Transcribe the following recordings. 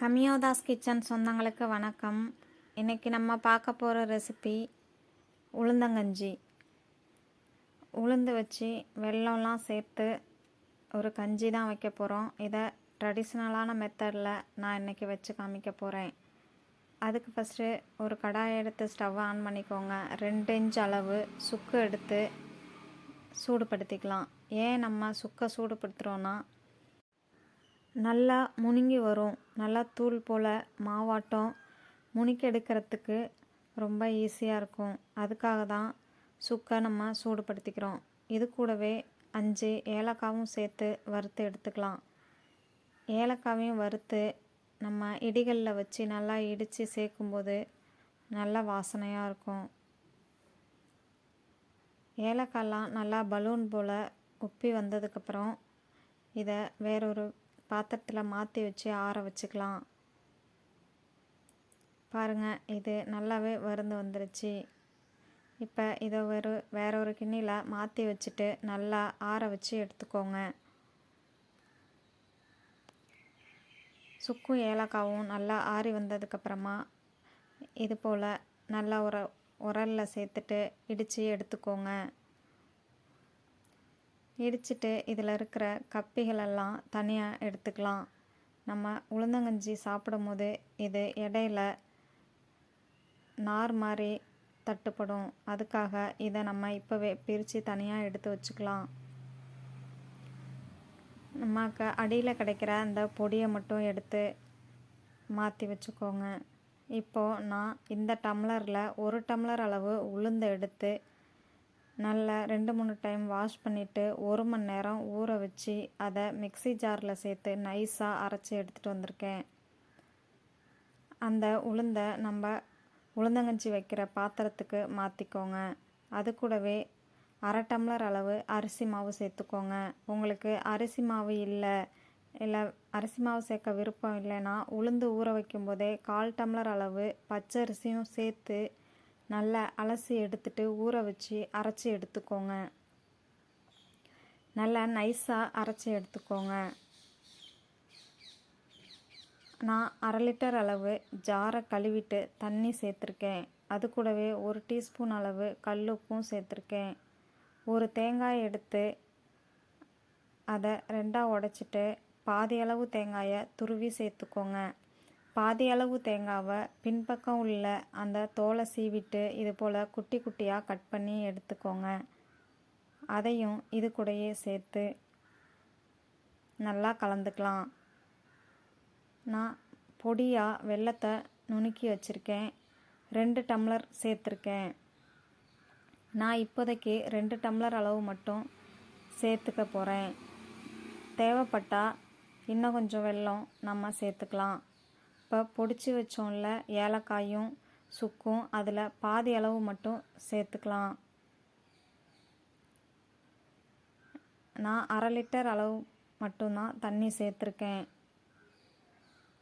கமியோதாஸ் kitchen சொந்தங்களுக்கு வணக்கம். இன்றைக்கி நம்ம பார்க்க போகிற ரெசிபி உளுந்தங்கஞ்சி. உளுந்து வச்சு வெல்லம்லாம் சேர்த்து ஒரு கஞ்சி தான் வைக்க போகிறோம் இதை ட்ரெடிஷ்னலான மெத்தடில் நான் இன்றைக்கி வச்சு காமிக்க போகிறேன் அதுக்கு ஃபஸ்ட்டு ஒரு கடாயை எடுத்து ஸ்டவ் ஆன் பண்ணிக்கோங்க. ரெண்டு இன்ச் அளவு சுக்கு எடுத்து சூடுபடுத்திக்கலாம். ஏன் நம்ம சுக்கை சூடுபடுத்துகிறோன்னா நல்லா முணுங்கி வரும். நல்லா தூள் போல் மாவாட்டம் முணுக்கி எடுக்கிறதுக்கு ரொம்ப ஈஸியாக இருக்கும். அதுக்காக தான் சுக்கை நம்ம சூடுபடுத்திக்கிறோம். இது கூடவே அஞ்சு ஏலக்காவும் சேர்த்து வறுத்து எடுத்துக்கலாம். ஏலக்காவையும் வறுத்து நம்ம இடிகளில் வச்சு நல்லா இடித்து சேர்க்கும்போது நல்ல வாசனையாக இருக்கும். ஏலக்காயெலாம் நல்லா பலூன் போல் உப்பி வந்ததுக்கப்புறம் இதை வேறொரு பாத்திரத்தில் மாற்றி வச்சு ஆற வச்சுக்கலாம். பாருங்கள் இது நல்லாவே வருந்து வந்துருச்சு. இப்போ இதை ஒரு வேற ஒரு கிண்ணியில் மாற்றி வச்சுட்டு நல்லா ஆற வச்சு எடுத்துக்கோங்க. சுக்கும் ஏலக்காவும் நல்லா ஆறி வந்ததுக்கப்புறமா இது போல் நல்லா ஒரு உரலில் சேர்த்துட்டு இடித்து எடுத்துக்கோங்க. இடிச்சிட்டு இதில் இருக்கிற கப்பிகளெல்லாம் தனியாக எடுத்துக்கலாம். நம்ம உளுந்தங்கஞ்சி சாப்பிடும் போது இது இடையில நார் மாதிரி தட்டுப்படும். அதுக்காக இதை நம்ம இப்போவே பிரித்து தனியாக எடுத்து வச்சுக்கலாம். நமக்கு அடியில் கிடைக்கிற அந்த பொடியை மட்டும் எடுத்து மாற்றி வச்சுக்கோங்க. இப்போது நான் இந்த டம்ளரில் ஒரு டம்ளர் அளவு உளுந்து எடுத்து நல்லா ரெண்டு மூணு டைம் வாஷ் பண்ணிவிட்டு ஒரு மணி நேரம் ஊற வச்சு அதை மிக்சி ஜாரில் சேர்த்து நைஸாக அரைச்சி எடுத்துகிட்டு வந்திருக்கேன். அந்த உளுந்தை நம்ம உளுந்தங்கஞ்சி வைக்கிற பாத்திரத்துக்கு மாற்றிக்கோங்க அது கூடவே அரை டம்ளர் அளவு அரிசி மாவு சேர்த்துக்கோங்க. உங்களுக்கு அரிசி மாவு இல்லை இல்லை அரிசி மாவு சேர்க்க விருப்பம் இல்லைன்னா உளுந்து ஊற வைக்கும் போதே கால் டம்ளர் அளவு பச்சரிசியும் சேர்த்து நல்லா அலசி எடுத்துட்டு ஊற வச்சு அரைச்சி எடுத்துக்கோங்க. நல்லா நைஸாக அரைச்சி எடுத்துக்கோங்க. நான் அரை லிட்டர் அளவு ஜாரை கழுவிட்டு தண்ணி சேர்த்துருக்கேன். அது கூடவே ஒரு டீஸ்பூன் அளவு கல்லுப்பும் சேர்த்துருக்கேன். ஒரு தேங்காய் எடுத்து அதை ரெண்டாக உடச்சிட்டு பாதி அளவு தேங்காயை துருவி சேர்த்துக்கோங்க. பாதி அளவு தேங்காவை பின்பக்கம் உள்ள அந்த தோலை சீவிட்டு இது போல் குட்டி குட்டியாக கட் பண்ணி எடுத்துக்கோங்க. அதையும் இது கூடயே சேர்த்து நல்லா கலந்துக்கலாம். நான் பொடியாக வெள்ளத்தை நுணுக்கி வச்சுருக்கேன். ரெண்டு டம்ளர் சேர்த்துருக்கேன். நான் இப்போதைக்கு ரெண்டு டம்ளர் அளவு மட்டும் சேர்த்துக்க போகிறேன் தேவைப்பட்டால் இன்னும் கொஞ்சம் வெல்லம் நம்ம சேர்த்துக்கலாம். இப்போ பொடிச்சு வச்சோம்ல ஏலக்காயும் சுக்கும் அதில் பாதி அளவு மட்டும் சேர்த்துக்கலாம். நான் அரை லிட்டர் அளவு மட்டும்தான் தண்ணி சேர்த்துருக்கேன்.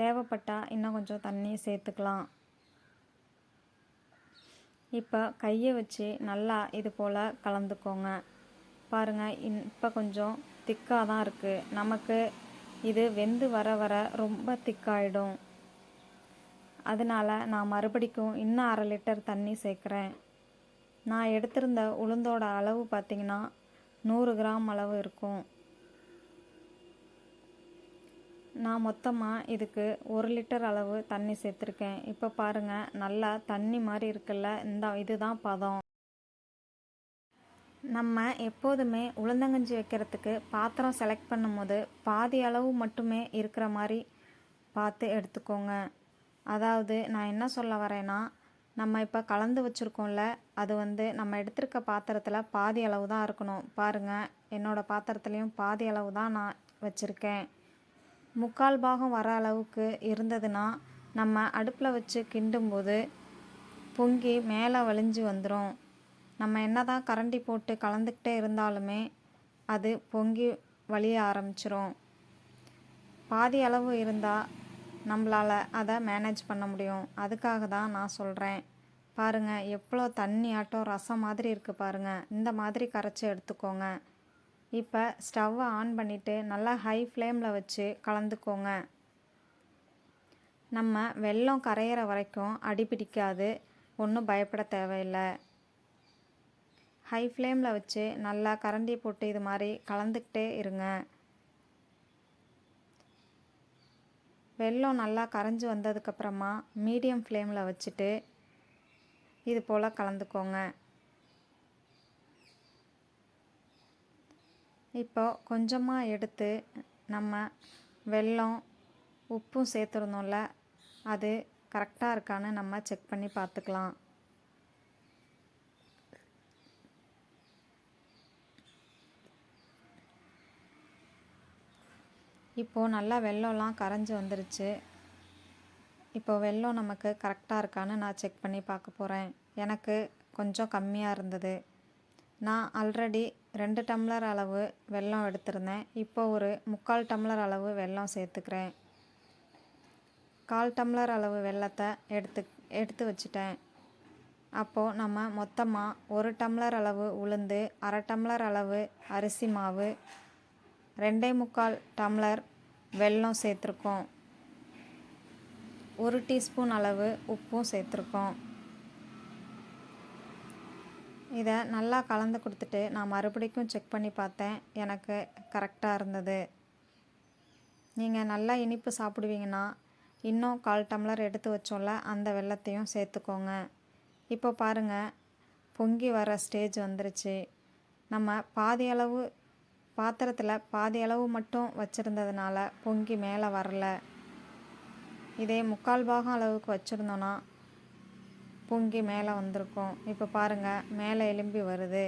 தேவைப்பட்டால் இன்னும் கொஞ்சம் தண்ணி சேர்த்துக்கலாம். இப்போ கையை வச்சு நல்லா இது போல் கலந்துக்கோங்க. பாருங்கள் இப்போ கொஞ்சம் திக்காக தான் இருக்குது நமக்கு இது வெந்து வர வர ரொம்ப திக்காயிடும். அதனால் நான் மறுபடிக்கும் இன்னும் அரை லிட்டர் தண்ணி சேர்க்குறேன். நான் எடுத்திருந்த உளுந்தோட அளவு பார்த்திங்கன்னா நூறு கிராம் அளவு இருக்கும். நான் மொத்தமாக இதுக்கு ஒரு லிட்டர் அளவு தண்ணி சேர்த்துருக்கேன். இப்போ பாருங்கள் நல்லா தண்ணி மாதிரி இருக்குல்ல இந்த இதுதான் பதம். நம்ம எப்போதுமே உளுந்தங்கஞ்சி வைக்கிறதுக்கு பாத்திரம் செலக்ட் பண்ணும்போது பாதி அளவு மட்டுமே இருக்கிற மாதிரி பார்த்து எடுத்துக்கோங்க. அதாவது நான் என்ன சொல்ல வரேன்னா நம்ம இப்போ கலந்து வச்சுருக்கோம்ல அது வந்து நம்ம எடுத்திருக்க பாத்திரத்தில் பாதி அளவு தான் இருக்கணும். பாருங்கள் என்னோடய பாத்திரத்துலேயும் பாதி அளவு தான் நான் வச்சுருக்கேன். முக்கால் பாகம் வர அளவுக்கு இருந்ததுன்னா நம்ம அடுப்பில் வச்சு கிண்டும்போது பொங்கி மேலே வலிஞ்சு வந்துடும் நம்ம என்ன தான் கரண்டி போட்டு கலந்துக்கிட்டே இருந்தாலுமே அது பொங்கி வலிய ஆரம்பிச்சிரும். பாதி அளவு இருந்தால் நம்மளால் அதை மேனேஜ் பண்ண முடியும். அதுக்காக தான் நான் சொல்கிறேன் பாருங்கள் எவ்வளோ தண்ணி ஆட்டம் ரசம் மாதிரி இருக்குது பாருங்கள் இந்த மாதிரி கரைச்சி எடுத்துக்கோங்க. இப்போ ஸ்டவ்வை ஆன் பண்ணிவிட்டு நல்லா ஹை ஃப்ளேமில் வச்சு கலந்துக்கோங்க. நம்ம வெள்ளம் கரையிற வரைக்கும் அடி பிடிக்காது. ஒன்றும் பயப்பட தேவையில்லை. ஹை ஃப்ளேமில் வச்சு நல்லா கரண்டி போட்டு இது மாதிரி கலந்துக்கிட்டே இருங்க. வெல்லம் நல்லா கரைஞ்சி வந்ததுக்கப்புறமா மீடியம் ஃப்ளேமில் வச்சுட்டு இது போல் கலந்துக்கோங்க. இப்போ கொஞ்சமாக எடுத்து நம்ம வெல்லம் உப்பும் சேர்த்துருந்தோம்ல அது கரெக்டாக இருக்கான்னு நம்ம செக் பண்ணி பார்த்துக்கலாம். இப்போது நல்லா வெள்ளம்லாம் கரைஞ்சி வந்துருச்சு. இப்போ வெள்ளம் நமக்கு கரெக்டாக இருக்கான்னு நான் செக் பண்ணி பார்க்க போகிறேன் எனக்கு கொஞ்சம் கம்மியாக இருந்தது. நான் ஆல்ரெடி ரெண்டு டம்ளர் அளவு வெல்லம் எடுத்திருந்தேன். இப்போ ஒரு முக்கால் டம்ளர் அளவு வெல்லம் சேர்த்துக்கிறேன். கால் டம்ளர் அளவு வெள்ளத்தை எடுத்து எடுத்து வச்சுட்டேன். அப்போது நம்ம மொத்தமாக ஒரு டம்ளர் அளவு உளுந்து அரை டம்ளர் அளவு அரிசி மாவு ரெண்டே முக்கால் டம்ளர் வெல்லம் சேர்த்துருக்கோம். ஒரு டீஸ்பூன் அளவு உப்பும் சேர்த்துருக்கோம். இதை நல்லா கலந்து கொடுத்துட்டு நான் மறுபடிக்கும் செக் பண்ணி பார்த்தேன். எனக்கு கரெக்டாக இருந்தது. நீங்கள் நல்லா இனிப்பு சாப்பிடுவீங்கன்னா இன்னும் கால் டம்ளர் எடுத்து வச்சோம்ல அந்த வெள்ளத்தையும் சேர்த்துக்கோங்க. இப்போ பாருங்கள் பொங்கி வர ஸ்டேஜ் வந்துருச்சு. நம்ம பாதி அளவு பாத்திரத்தில் பாதி அளவு மட்டும் வச்சுருந்ததுனால பொங்கி மேலே வரல. இதே முக்கால் பாகம் அளவுக்கு வச்சுருந்தோன்னா பொங்கி மேலே வந்திருக்கும். இப்போ பாருங்கள் மேலே எலும்பி வருது.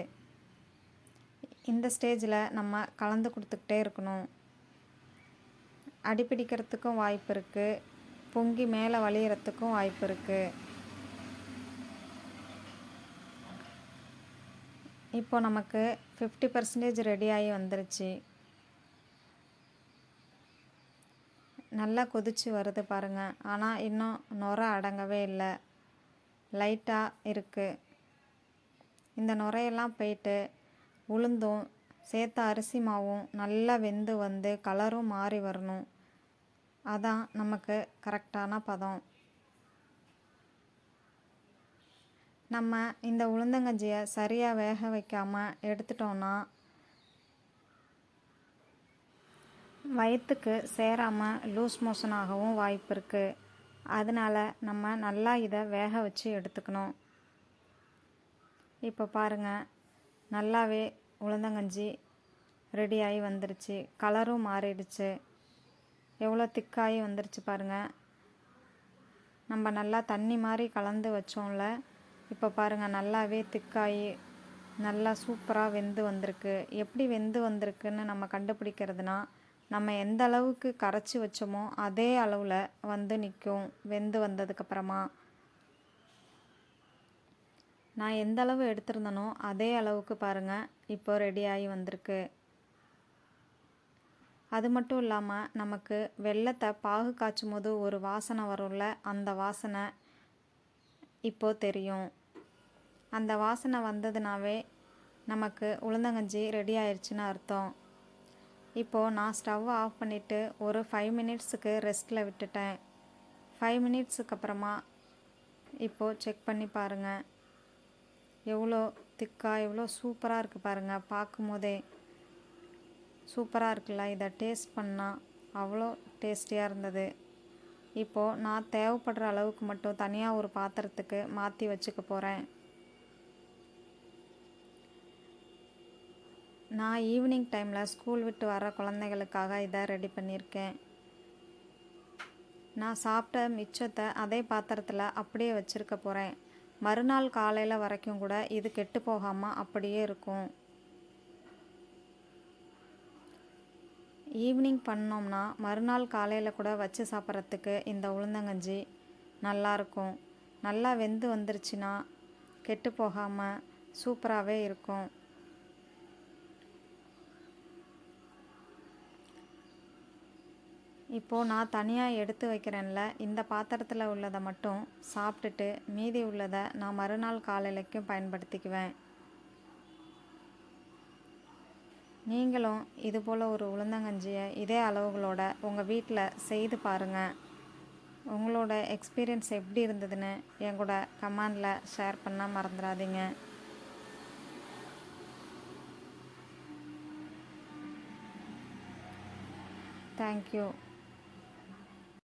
இந்த ஸ்டேஜில் நம்ம கலந்து கொடுத்துக்கிட்டே இருக்கணும். அடிப்பிடிக்கிறதுக்கும் வாய்ப்பு இருக்குது பொங்கி மேலே வழியறதுக்கும் வாய்ப்பு இருக்குது இப்போ நமக்கு ஃபிஃப்டி பர்சன்டேஜ் ரெடி ஆகி வந்துருச்சு. நல்லா கொதிச்சு வருது பாருங்கள் ஆனால் இன்னும் நுரை அடங்கவே இல்லை. லைட்டாக இருக்குது இந்த நுரையெல்லாம் போயிட்டு உளுந்தும் சேர்த்த அரிசி மாவும் நல்லா வெந்து வந்து கலரும் மாறி வரணும். அதான் நமக்கு கரெக்டான பதம். நம்ம இந்த உளுந்தங்கஞ்சியை சரியாக வேக வைக்காமல் எடுத்துட்டோன்னா வயிற்றுக்கு சேராமல் லூஸ் மோஷன் ஆகவும் வாய்ப்பு இருக்குது அதனால் நம்ம நல்லா இதை வேக வச்சு எடுத்துக்கணும். இப்போ பாருங்கள் நல்லாவே உளுந்தங்கஞ்சி ரெடியாகி வந்துருச்சு. கலரும் மாறிடுச்சு. எவ்வளோ திக்காகி வந்துருச்சு பாருங்கள் நம்ம நல்லா தண்ணி மாதிரி கலந்து வச்சோம்ல இப்போ பாருங்கள் நல்லாவே திக்காகி நல்லா சூப்பராக வெந்து வந்திருக்கு. எப்படி வெந்து வந்திருக்குன்னு நம்ம கண்டுபிடிக்கிறதுனா நம்ம எந்த அளவுக்கு கரைச்சி வச்சோமோ அதே அளவில் வந்து நிற்கும் வெந்து வந்ததுக்கப்புறமா. நான் எந்த அளவு எடுத்திருந்தனோ அதே அளவுக்கு பாருங்கள் இப்போ ரெடியாகி வந்திருக்கு. அது மட்டும் இல்லாமல் நமக்கு வெள்ளத்தை பாகு காய்ச்சும் போது ஒரு வாசனை வரும்ல அந்த வாசனை இப்போது தெரியும். அந்த வாசனை வந்ததுனாவே நமக்கு உளுந்தங்கஞ்சி ரெடி ஆயிடுச்சுன்னு அர்த்தம். இப்போது நான் ஸ்டவ் ஆஃப் பண்ணிவிட்டு ஒரு ஃபைவ் மினிட்ஸுக்கு ரெஸ்ட்டில் விட்டுட்டேன். ஃபைவ் மினிட்ஸுக்கு அப்புறமா இப்போது செக் பண்ணி பாருங்கள் எவ்வளோ திக்காக எவ்வளோ சூப்பராக இருக்குது பாருங்கள் பார்க்கும் போதே சூப்பராக இருக்குல்ல? இதை டேஸ்ட் பண்ணால் அவ்வளோ டேஸ்டியாக இருந்தது. இப்போது நான் தேவைப்படுற அளவுக்கு மட்டும் தனியாக ஒரு பாத்திரத்துக்கு மாற்றி வச்சுக்க போகிறேன் நான் ஈவினிங் டைமில் ஸ்கூல் விட்டு வர குழந்தைகளுக்காக இதை ரெடி பண்ணியிருக்கேன். நான் சாப்பிட்ட மிச்சத்தை அதே பாத்திரத்தில் அப்படியே வச்சுருக்க போகிறேன் மறுநாள் காலையில் வரைக்கும் கூட இது கெட்டு போகாமல் அப்படியே இருக்கும். ஈவினிங் பண்ணோம்னா மறுநாள் காலையில் கூட வச்சு சாப்பிட்றதுக்கு இந்த உளுந்தங்கஞ்சி நல்லாயிருக்கும் நல்லா வெந்து வந்துருச்சுன்னா கெட்டு போகாமல் சூப்பராகவே இருக்கும். இப்போது நான் தனியாக எடுத்து வைக்கிறேன்ல இந்த பாத்திரத்தில் உள்ளதை மட்டும் சாப்பிட்டுட்டு மீதி உள்ளதை நான் மறுநாள் காலையிலைக்கும் பயன்படுத்திக்குவேன். நீங்களும் இது போல் ஒரு உளுந்தங்கஞ்சியை இதே அளவுகளோட உங்கள் வீட்டில் செய்து பாருங்கள் உங்களோட எக்ஸ்பீரியன்ஸ் எப்படி இருந்ததுன்னு என் கூட கமெண்டில் ஷேர் பண்ண மறந்துடாதீங்க. தேங்க்யூ